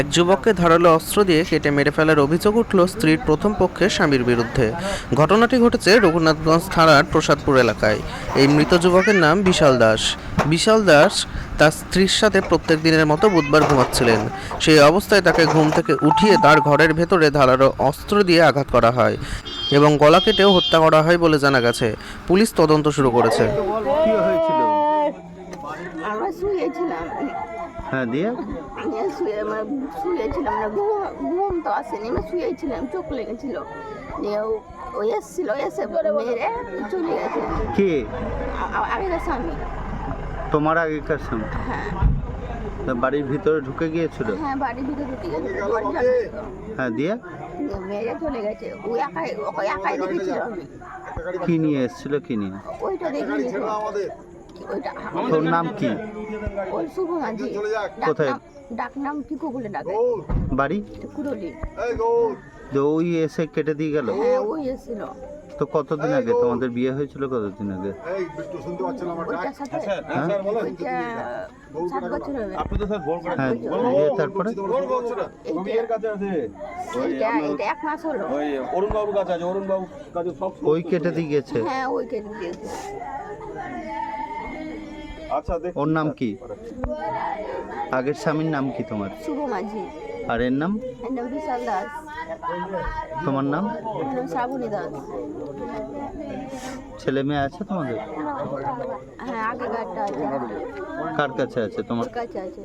এক যুবককে ধারালো অস্ত্র দিয়ে কেটে মেরে ফেলার অভিযোগ উঠল স্ত্রীর প্রথম পক্ষের স্বামীর বিরুদ্ধে। ঘটনাটি ঘটেছে রঘুনাথগঞ্জ থানার প্রসাদপুর এলাকায়। এই মৃত যুবকের নাম বিশাল দাস। বিশাল দাস তার স্ত্রীর সাথে প্রত্যেক দিনের মতো বুধবার ঘুমাচ্ছিলেন। সেই অবস্থায় তাকে ঘুম থেকে উঠিয়ে তার ঘরের ভেতরে ধারালো অস্ত্র দিয়ে আঘাত করা হয় এবং গলা কেটেও হত্যা করা হয় বলে জানা গেছে। পুলিশ তদন্ত শুরু করেছে। আমরা শুয়েছিলাম। হ্যাঁ দিয়ে? আমি শুয়ে মানে শুয়েছিলাম না ঘুম ঘুম তো আসেনি আমি শুয়েছিলাম চোখ লেগেছিল। দিয়ে ও- এসছিল এসে মেরে চলে গেছে। কে? আগেকার স্বামী। তোমার আগেকার সময় হ্যাঁ। তা বাড়ির ভিতরে ঢুকে গিয়েছিল? হ্যাঁ বাড়ির ভিতরে ঢুকে তো। হ্যাঁ দিয়ে? মেরে চলে গেছে। ও একাই ওকে একাই দেখেছিল। আমি কি নিয়ে এসেছিল কি নিয়ে? ওইটা দেখিনি। ওইটা তোর নাম কি? ওই শুভ মাঝি কোথায়? ডাক নাম বলে ডাকে বাড়ি? ওই এসে কেটে দিয়ে গেল? হ্যাঁ ওই এসেছিল। তো কতদিন আগে? তোমাদের বিয়ে হয়েছিল কতদিন আগে? হ্যাঁ হ্যাঁ তারপরে? এইটা এইটা এটা এক মাস হলো। অরুণ বাবুর কাছে আছে অরুণ বাবুর কাছে সব ওই কেটে দিয়ে গেছে। হ্যাঁ ওই কেটে দিয়েছে দেখ ওর নাম কি? আগের স্বামীর নাম কি তোমার? শুভ মাঝি। আর এর নাম? বিশাল দাস। তোমার নাম? ওর শ্রাবণী দাস। ছেলে মেয়ে আছে তোমাদের? হ্যাঁ আগে গাড়িটা আছে। কার কাছে আছে তোমার? কাছে আছে?